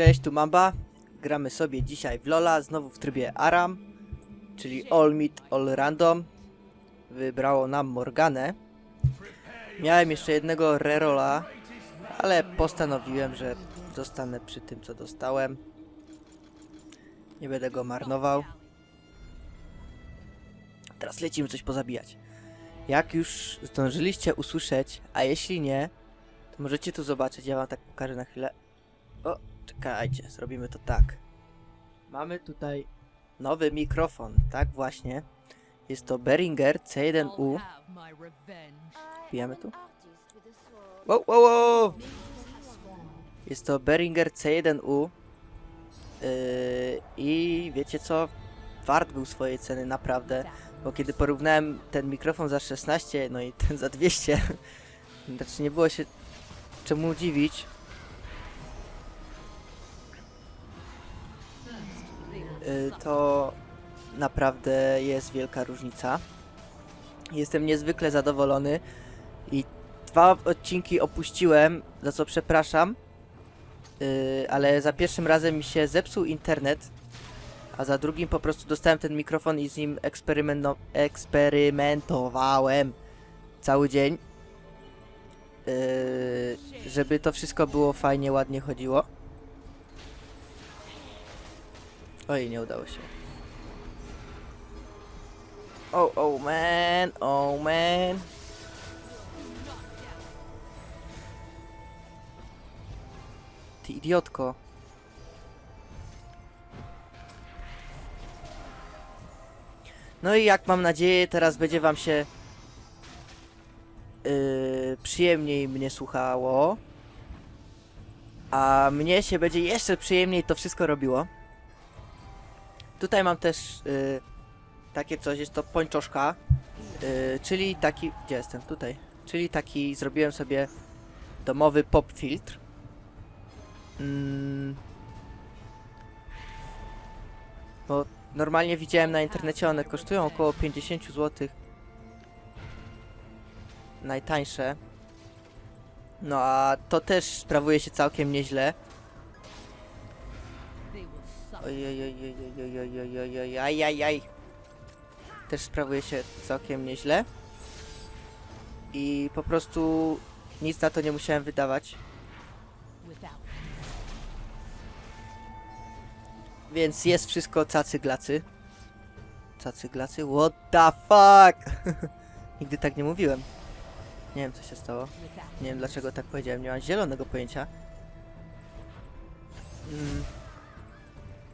Cześć, tu Mamba. Gramy sobie dzisiaj w Lola, znowu w trybie Aram, czyli All Meet, All Random. Wybrało nam Morganę. Miałem jeszcze jednego rerola, ale postanowiłem, że zostanę przy tym, co dostałem. Nie będę go marnował. Teraz lecimy coś pozabijać. Jak już zdążyliście usłyszeć, a jeśli nie, to możecie tu zobaczyć. Ja wam tak pokażę na chwilę. O, czekajcie, zrobimy to tak. Mamy tutaj nowy mikrofon, tak właśnie. Jest to Behringer C1U. Wbijamy tu? Wow, wow, wow! Jest to Behringer C1U. Yy, I wiecie co? Wart był swojej ceny naprawdę. Bo kiedy porównałem ten mikrofon za 16, no i ten za 200, znaczy nie było się czemu dziwić. To naprawdę jest wielka różnica. Jestem niezwykle zadowolony i dwa odcinki opuściłem, za co przepraszam, Y, ale za pierwszym razem mi się zepsuł internet, a za drugim po prostu dostałem ten mikrofon i z nim eksperymento eksperymentowałem cały dzień, Y, żeby to wszystko było fajnie, ładnie chodziło. Oj, nie udało się. Oh, oh man, oh man. Ty idiotko. No i jak mam nadzieję, teraz będzie wam się yy, przyjemniej mnie słuchało. A mnie się będzie jeszcze przyjemniej to wszystko robiło. Tutaj mam też y, takie coś, jest to pończoszka, y, czyli taki, gdzie jestem? Tutaj. Czyli taki, zrobiłem sobie domowy pop filtr. Mm. Bo normalnie widziałem na internecie, one kosztują około 50 zł. Najtańsze. No a to też sprawuje się całkiem nieźle. Ojojojojojojojojojojojojojoj. Też sprawuje się całkiem nieźle. I po prostu nic na to nie musiałem wydawać. Więc jest wszystko cacy glacy. Cacy glacy? What the fuck? Nigdy tak nie mówiłem. Nie wiem co się stało. Nie wiem dlaczego tak powiedziałem, nie mam zielonego pojęcia. Mm.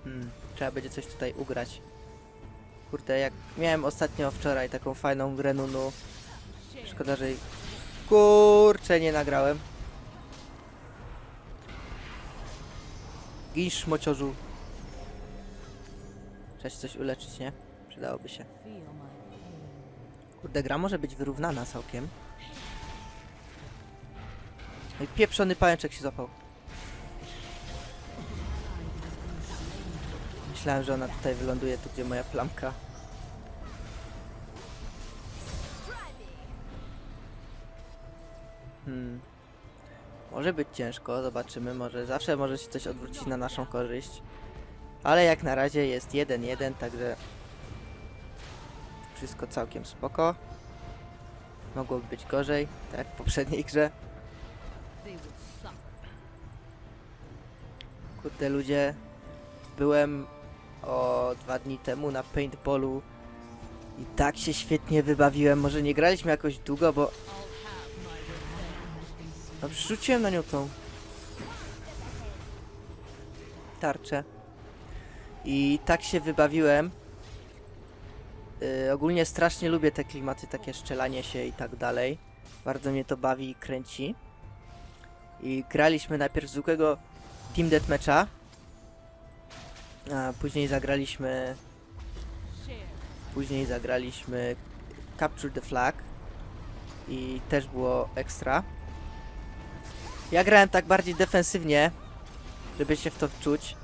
Hmm, trzeba będzie coś tutaj ugrać. Kurde, jak miałem ostatnio wczoraj taką fajną grę Nunu. Szkoda, że jej... Kurczę, nie nagrałem. Gin szmociorzu. Trzeba się coś uleczyć, nie? Przydałoby się. Kurde, gra może być wyrównana całkiem. No i pieprzony pajączek się złapał. Myślałem, że ona tutaj wyląduje, tu gdzie moja plamka. Hmm. Może być ciężko, zobaczymy, może zawsze może się coś odwrócić na naszą korzyść. Ale jak na razie jest 1-1, także wszystko całkiem spoko. Mogłoby być gorzej, tak jak w poprzedniej grze. Kurde ludzie, byłem o dwa dni temu na paintballu i tak się świetnie wybawiłem. Może nie graliśmy jakoś długo, bo no, na nią tą tarczę. I tak się wybawiłem. Yy, ogólnie strasznie lubię te klimaty, takie szczelanie się i tak dalej. Bardzo mnie to bawi i kręci. I graliśmy najpierw zwykłego Team Deathmatcha. A później zagraliśmy... Później zagraliśmy Capture the Flag. I też było ekstra. Ja grałem tak bardziej defensywnie, żeby się w to wczuć.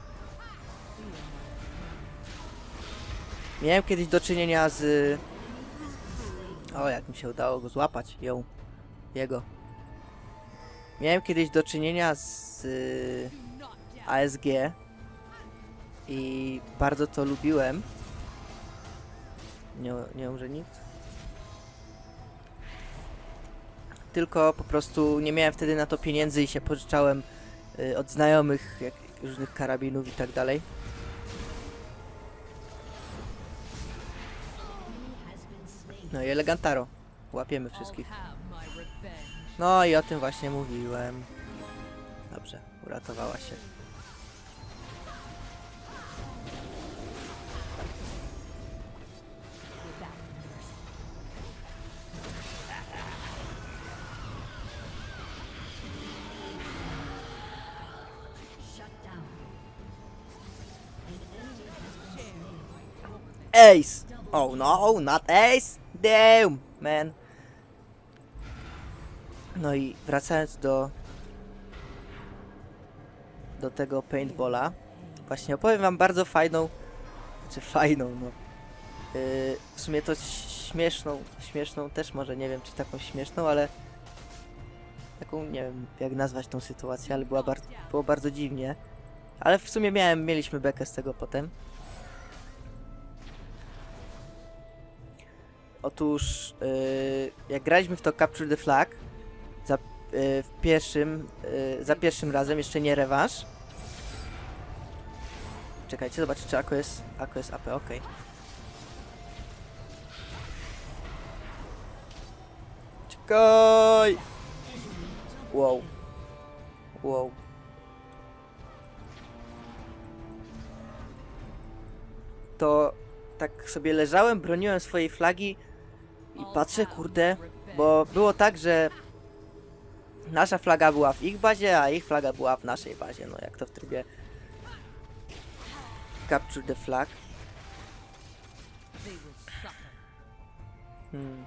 Miałem kiedyś do czynienia z... O, jak mi się udało go złapać, ją. Jego. Miałem kiedyś do czynienia z... ASG i bardzo to lubiłem. Nie, nie umrze nikt. Tylko po prostu nie miałem wtedy na to pieniędzy i się pożyczałem y, od znajomych jak, różnych karabinów i tak dalej. No i Elegantaro. Łapiemy wszystkich. No i o tym właśnie mówiłem. Dobrze, uratowała się. Ace! Oh no, not ace! Damn, man. No i wracając do do tego paintballa, właśnie opowiem wam bardzo fajną, czy fajną, no. Yy, w sumie to śmieszną, śmieszną też może, nie wiem czy taką śmieszną, ale taką, nie wiem jak nazwać tą sytuację, ale była bar było bardzo dziwnie. Ale w sumie miałem, mieliśmy bekę z tego potem. Otóż, yy, jak graliśmy w to Capture the Flag, za, w pierwszym, yy, za pierwszym razem, jeszcze nie rewanż. Czekajcie, zobaczcie, czy Ako jest, Ako jest AP, okej. Czekaj! Wow. Wow. To tak sobie leżałem, broniłem swojej flagi i patrzę, kurde, bo było tak, że nasza flaga była w ich bazie, a ich flaga była w naszej bazie. No jak to w trybie Capture the Flag. Hmm.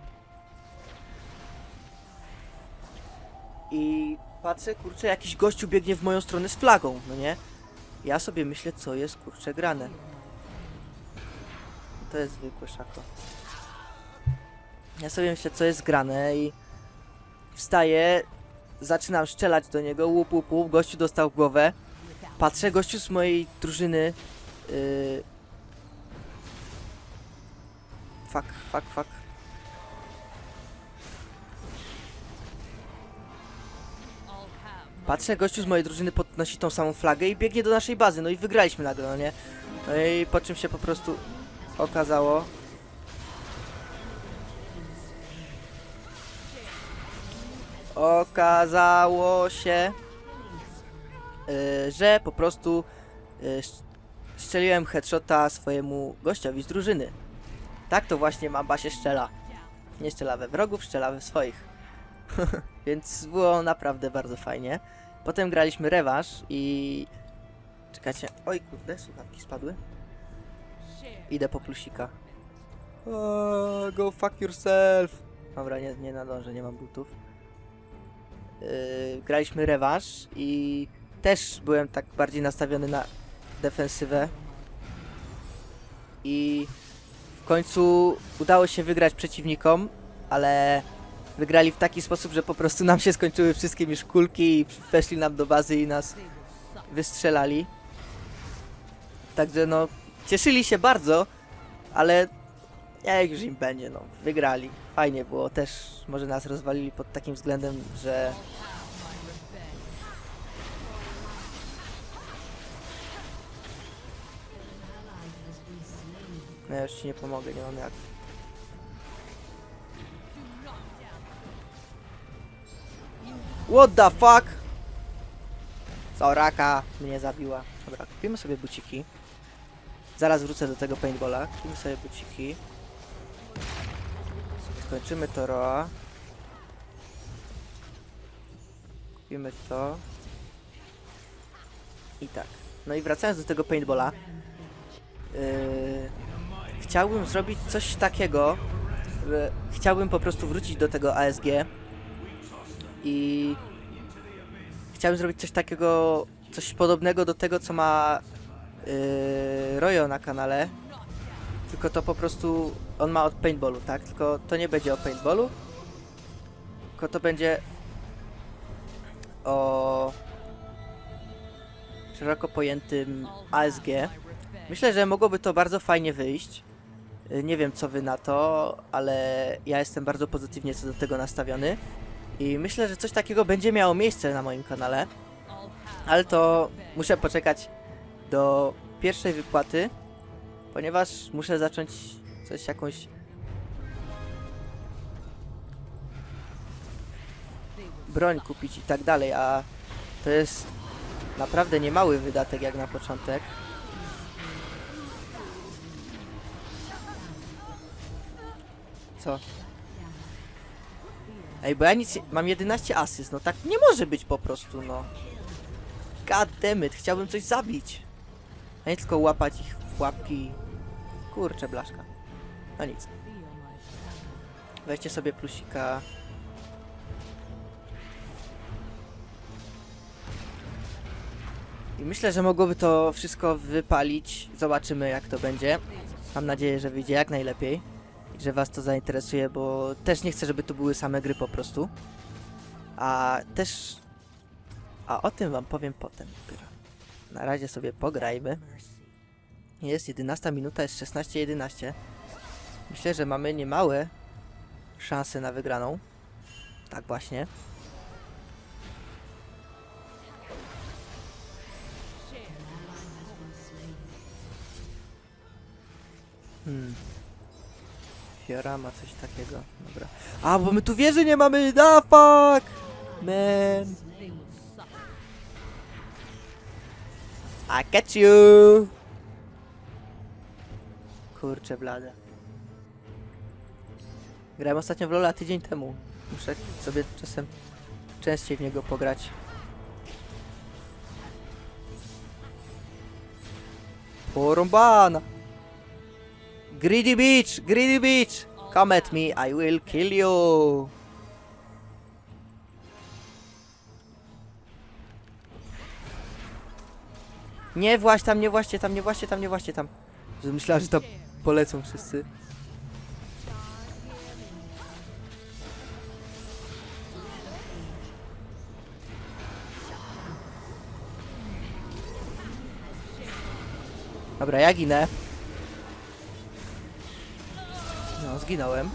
I patrzę, kurczę, jakiś gościu biegnie w moją stronę z flagą, no nie? Ja sobie myślę, co jest, kurczę, grane. To jest zwykłe szako. Ja sobie myślę, co jest grane i wstaję, zaczynam strzelać do niego, łup, łup, łup, gościu dostał głowę. Patrzę, gościu z mojej drużyny... Yy... Fuck, fuck, fuck. Patrzę, gościu z mojej drużyny podnosi tą samą flagę i biegnie do naszej bazy, no i wygraliśmy nagle, no nie? No i po czym się po prostu okazało... Okazało się, yy, że po prostu sz- strzeliłem headshota swojemu gościowi z drużyny. Tak to właśnie Mamba się strzela. Nie strzela we wrogów, strzela we swoich. Więc było naprawdę bardzo fajnie. Potem graliśmy rewanż i... Czekajcie. Oj kurde, słuchawki spadły. Idę po plusika. Go fuck yourself. Dobra, nie, nie nadążę, nie mam butów. Yy, graliśmy rewanż i też byłem tak bardziej nastawiony na defensywę. I w końcu udało się wygrać przeciwnikom, ale wygrali w taki sposób, że po prostu nam się skończyły wszystkie już kulki i weszli nam do bazy i nas wystrzelali. Także no, cieszyli się bardzo, ale jak już im będzie, no, wygrali. Fajnie było, też może nas rozwalili pod takim względem, że No ja już ci nie pomogę, nie mam jak. What the fuck? Soraka mnie zabiła. Dobra, kupimy sobie buciki. Zaraz wrócę do tego paintballa. Kupimy sobie buciki. Skończymy to roa. Kupimy to. I tak. No i wracając do tego paintballa. Yy, chciałbym zrobić coś takiego, chciałbym po prostu wrócić do tego ASG i chciałbym zrobić coś takiego, coś podobnego do tego, co ma yy, Royo na kanale, tylko to po prostu on ma od paintballu, tak? Tylko to nie będzie o paintballu, tylko to będzie o szeroko pojętym ASG. Myślę, że mogłoby to bardzo fajnie wyjść. Y, Nie wiem, co wy na to, ale ja jestem bardzo pozytywnie co do tego nastawiony. I myślę, że coś takiego będzie miało miejsce na moim kanale. Ale to muszę poczekać do pierwszej wypłaty, ponieważ muszę zacząć coś jakąś broń kupić i tak dalej, a to jest naprawdę niemały wydatek jak na początek. Co? Ej, bo ja nic, mam 11 asyst, no tak nie może być po prostu, no. God damn it, chciałbym coś zabić. A nie tylko łapać ich w łapki. Kurczę, blaszka. No nic. Weźcie sobie plusika. I myślę, że mogłoby to wszystko wypalić. Zobaczymy jak to będzie. Mam nadzieję, że wyjdzie jak najlepiej. I że was to zainteresuje, bo też nie chcę, żeby to były same gry po prostu. A też... A o tym wam powiem potem. Na razie sobie pograjmy. Jest 11 minuta, jest 16.11. Myślę, że mamy niemałe szanse na wygraną. Tak właśnie. Hmm. Fiora ma coś takiego. Dobra. A, bo my tu wieży nie mamy! Da fuck! Man. I catch you! Kurczę blade. Grałem ostatnio w Lola tydzień temu. Muszę sobie czasem częściej w niego pograć. Porąbana! Greedy Beach! Greedy Beach! Come at me, I will kill you! Nie właź tam, nie właźcie tam, nie właźcie tam, nie właźcie tam. Myślałem, że tam polecą wszyscy. Dobra, ja ginę. No, zginąłem.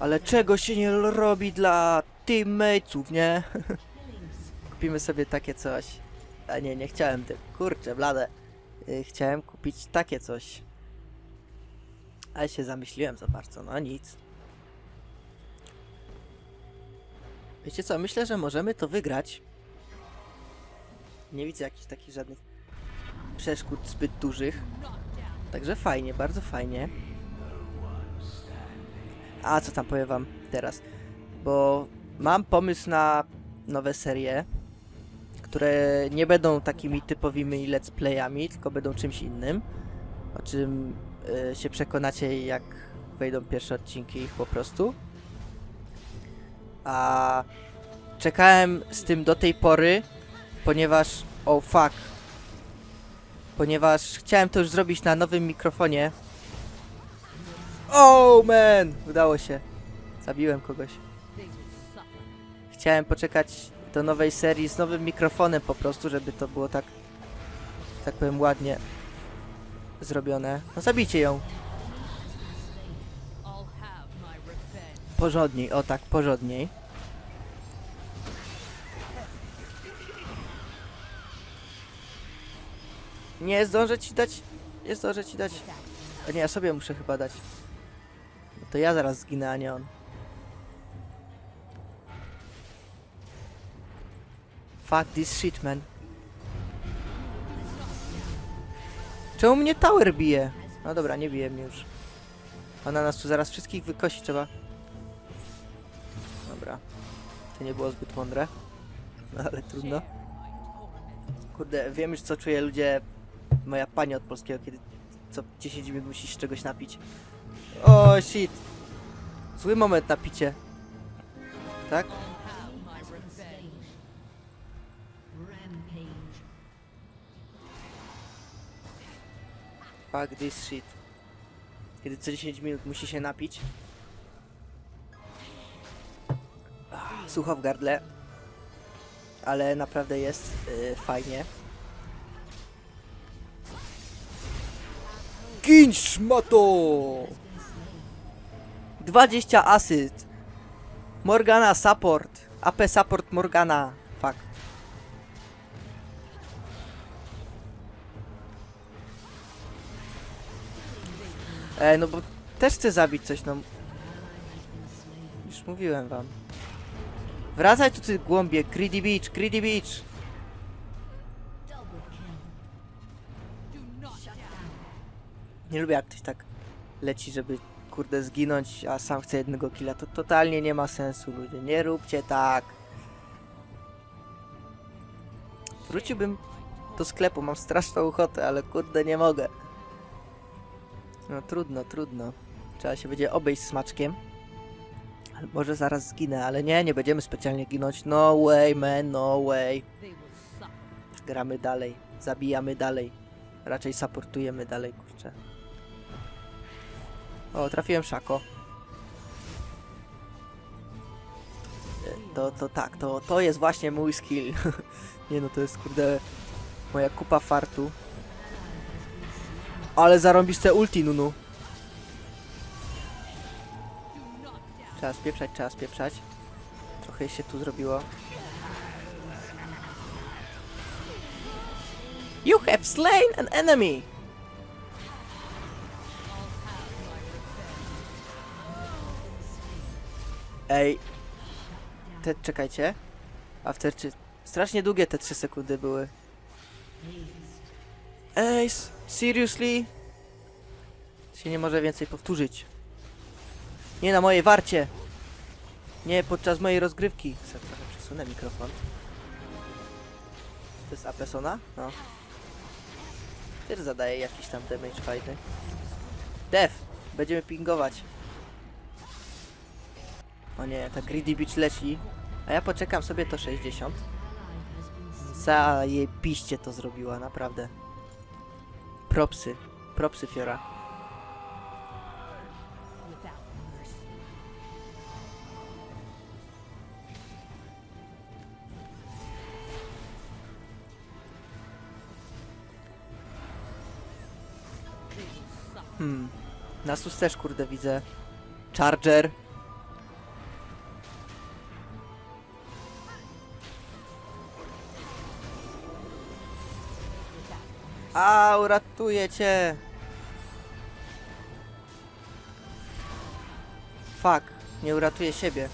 Ale czego się nie robi dla teammatesów, nie? Kupimy sobie takie coś. A nie, nie chciałem tego. Kurczę, blade. Y, Chciałem kupić takie coś. Ale się zamyśliłem za bardzo, no nic. Wiecie co, myślę, że możemy to wygrać. Nie widzę jakichś takich żadnych przeszkód zbyt dużych. Także fajnie, bardzo fajnie. A co tam powiem wam teraz? Bo mam pomysł na nowe serie, które nie będą takimi typowymi let's playami, tylko będą czymś innym. O czym y, się przekonacie jak wejdą pierwsze odcinki ich po prostu. A czekałem z tym do tej pory, ponieważ oh fuck. Ponieważ chciałem to już zrobić na nowym mikrofonie. Oh man! Udało się. Zabiłem kogoś. Chciałem poczekać do nowej serii z nowym mikrofonem po prostu, żeby to było tak, tak powiem, ładnie zrobione. No zabijcie ją. Porządniej, o tak, porządniej. Nie zdążę ci dać. Nie zdążę ci dać. A nie, ja sobie muszę chyba dać. No to ja zaraz zginę, a nie on. Fuck this shit, man. Czemu mnie tower bije? No dobra, nie bije mnie już. Ona nas tu zaraz wszystkich wykosi, trzeba. Dobra. To nie było zbyt mądre. No ale trudno. Kurde, wiem już co czują ludzie. Moja pani od polskiego, kiedy co 10 minut musisz czegoś napić. O shit. Zły moment na picie. Tak? Fuck this shit. Kiedy co 10 minut musi się napić. Sucho w gardle. ale naprawdę jest y, fajnie. Gin szmato! 20 asyst. Morgana support. AP support Morgana. Fuck. Ej, no bo też chcę zabić coś, no. Już mówiłem wam. Wracaj tu ty głąbie, Greedy Beach, Greedy Beach. Nie lubię jak ktoś tak leci, żeby kurde zginąć, a sam chce jednego killa. To totalnie nie ma sensu, ludzie. Nie róbcie tak. Wróciłbym do sklepu, mam straszną ochotę, ale kurde nie mogę. No trudno, trudno. Trzeba się będzie obejść smaczkiem. Może zaraz zginę, ale nie, nie będziemy specjalnie ginąć. No way, man, no way. Gramy dalej, zabijamy dalej. Raczej supportujemy dalej, kurczę. O, trafiłem szako. To, to tak, to, to jest właśnie mój skill. nie no, to jest kurde moja kupa fartu. Ale zarąbiste ulti, Nunu. Trzeba spieprzać, trzeba spieprzać. Trochę się tu zrobiło. You have slain an enemy! Ej. Te, czekajcie. After czy... Strasznie długie te 3 sekundy były. Ej, seriously? Się nie może więcej powtórzyć. Nie na mojej warcie. Nie podczas mojej rozgrywki. Sobie trochę przesunę mikrofon. To jest Apesona? No. Też zadaje jakiś tam damage fajny. Def! Będziemy pingować. O nie, ta Greedy Beach leci. A ja poczekam sobie to 60. Zajebiście to zrobiła, naprawdę. Propsy. Propsy Fiora. Hmm. Nasus też kurde widzę. Charger. A, uratuję cię. Fuck, nie uratuję siebie.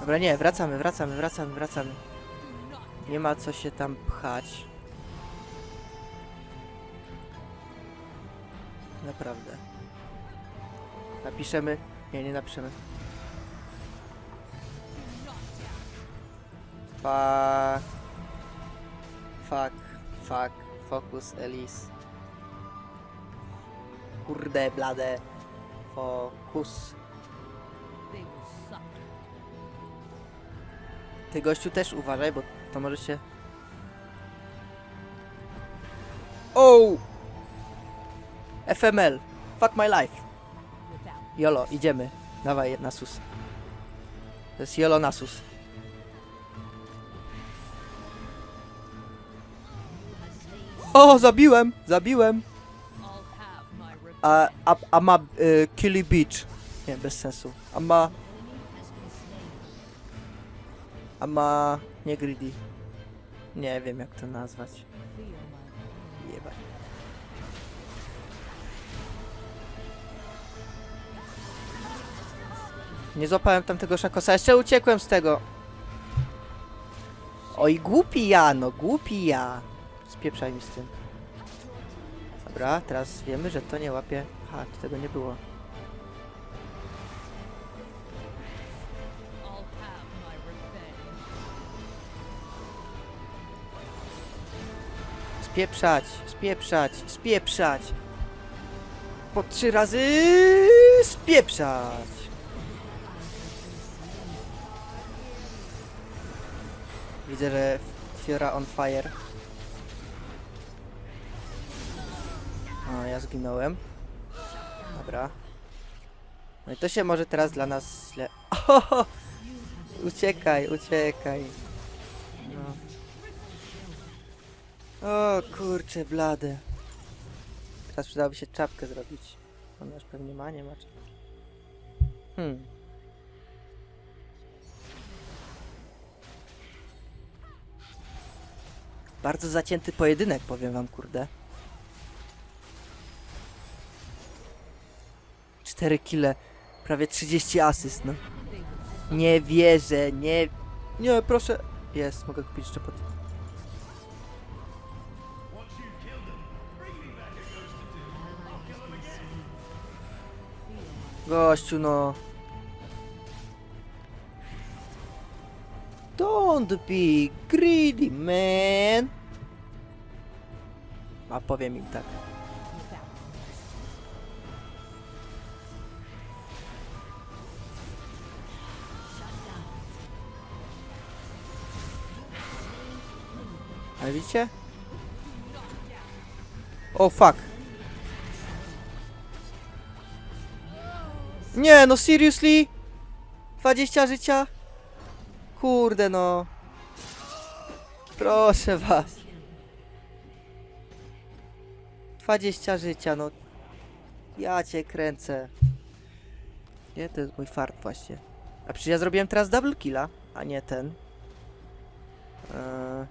Dobra, nie, wracamy, wracamy, wracamy, wracamy. Nie ma co się tam pchać. Naprawdę. Napiszemy. Nie, nie napiszemy. Fuck. Fuck. Fuck. Focus, Elise. Kurde, blade. Fokus. Ty gościu też uważaj, bo to może się... Oh! FML. Fuck my life. Jolo, idziemy. Dawaj, Nasus. To jest Jolo Nasus. O, zabiłem! Zabiłem! A, a, a ma y, Killy Beach. Nie, bez sensu. A ma... A ma... Nie Greedy. Nie wiem jak to nazwać. Nie złapałem tamtego szakosa, jeszcze uciekłem z tego. Oj, głupi ja, no głupi ja. Spieprzaj mi z tym. Dobra, teraz wiemy, że to nie łapie. Ha, tego nie było. Spieprzać, spieprzać, spieprzać. Po trzy razy spieprzać. Widzę, że Fiora on fire. O, ja zginąłem. Dobra. No i to się może teraz dla nas źle... Uciekaj, uciekaj. No. O kurcze blady. Teraz przydałoby się czapkę zrobić. On już pewnie ma, nie ma czapki. Hmm. Bardzo zacięty pojedynek, powiem wam, kurde. 4 kile, prawie 30 asyst, no. Nie wierzę, nie... Nie, proszę. Jest, mogę kupić jeszcze pod... Gościu, no. Don't be greedy, man. A powiem im tak. Ale widzicie? O fuck. Nie, no seriously? 20 życia? Kurde no. Proszę was. 20 życia, no. Ja cię kręcę. Nie, to jest mój fart właśnie. A przecież ja zrobiłem teraz double killa, a nie ten. Eee...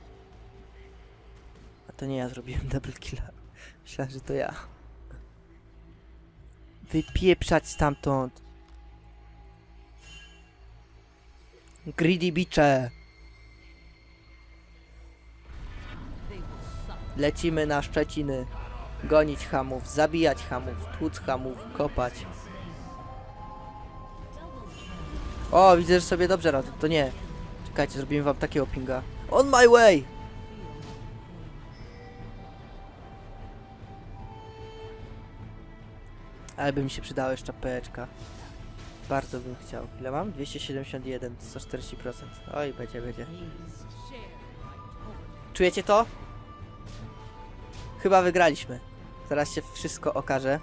A to nie ja zrobiłem double killa. Myślałem, że to ja. Wypieprzać stamtąd. Greedy bicze. Lecimy na Szczeciny. Gonić hamów, zabijać hamów, tłuc hamów, kopać. O, widzę, że sobie dobrze radzę. To nie. Czekajcie, zrobimy wam takiego pinga. On my way! Ale by mi się przydała jeszcze peczka. Bardzo bym chciał. Ile mam? 271, 140%. Oj, będzie, będzie. Czujecie to? Chyba wygraliśmy. Zaraz się wszystko okaże.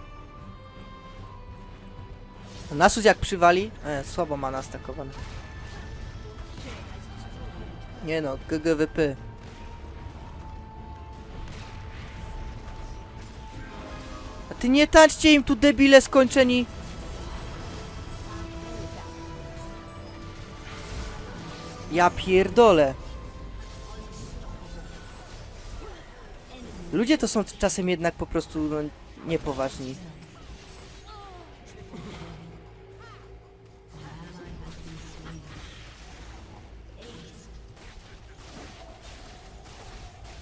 Nasus jak przywali? E, słabo ma nastakowany. Nie no, GGWP. A ty nie tańczcie im tu debile skończeni. Ja pierdolę. Ludzie to są czasem jednak po prostu no, niepoważni.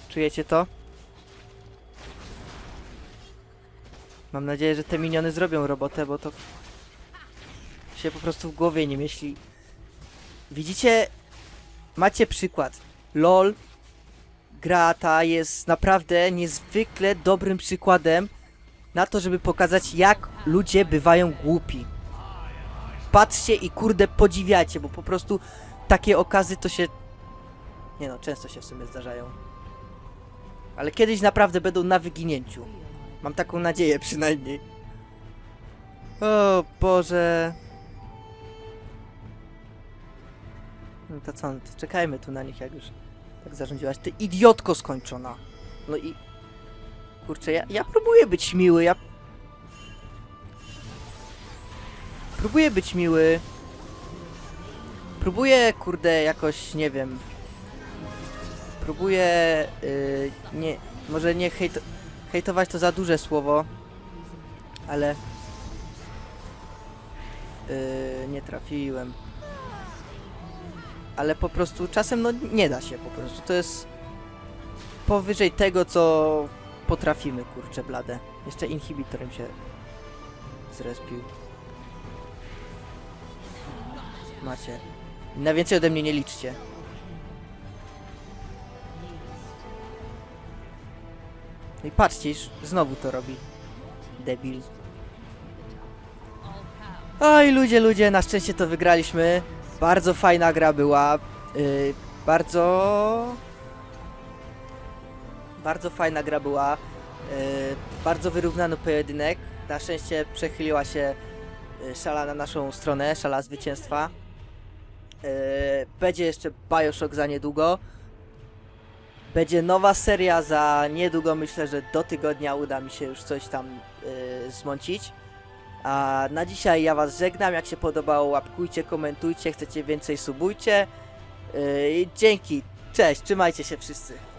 Czujecie to? Mam nadzieję, że te miniony zrobią robotę, bo to się po prostu w głowie nie myśli. Widzicie? Macie przykład. LOL gra ta jest naprawdę niezwykle dobrym przykładem na to, żeby pokazać jak ludzie bywają głupi. Patrzcie i kurde podziwiacie, bo po prostu takie okazy to się... Nie no, często się w sumie zdarzają. Ale kiedyś naprawdę będą na wyginięciu. Mam taką nadzieję przynajmniej. O Boże. No to co, no to czekajmy tu na nich, jak już tak zarządziłaś. Ty idiotko skończona. No i... Kurczę, ja, ja próbuję być miły, ja... Próbuję być miły. Próbuję, kurde, jakoś, nie wiem... Próbuję... Yy, nie... Może nie hejt... Hejtować to za duże słowo. Ale... Yy, nie trafiłem ale po prostu czasem no nie da się po prostu. To jest powyżej tego, co potrafimy, kurczę blade. Jeszcze inhibitorem się zrespił. Macie. Na więcej ode mnie nie liczcie. No i patrzcie, już znowu to robi. Debil. Oj, ludzie, ludzie, na szczęście to wygraliśmy. Bardzo fajna gra była. Yy, bardzo. Bardzo fajna gra była. bardzo wyrównany pojedynek. Na szczęście przechyliła się y, szala na naszą stronę, szala zwycięstwa. Yy, Będzie jeszcze Bioshock za niedługo. Będzie nowa seria za niedługo. Myślę, że do tygodnia uda mi się już coś tam yy, zmącić. A na dzisiaj ja Was żegnam. Jak się podobało, łapkujcie, komentujcie. Chcecie więcej, subujcie. Yy, dzięki. Cześć, trzymajcie się wszyscy.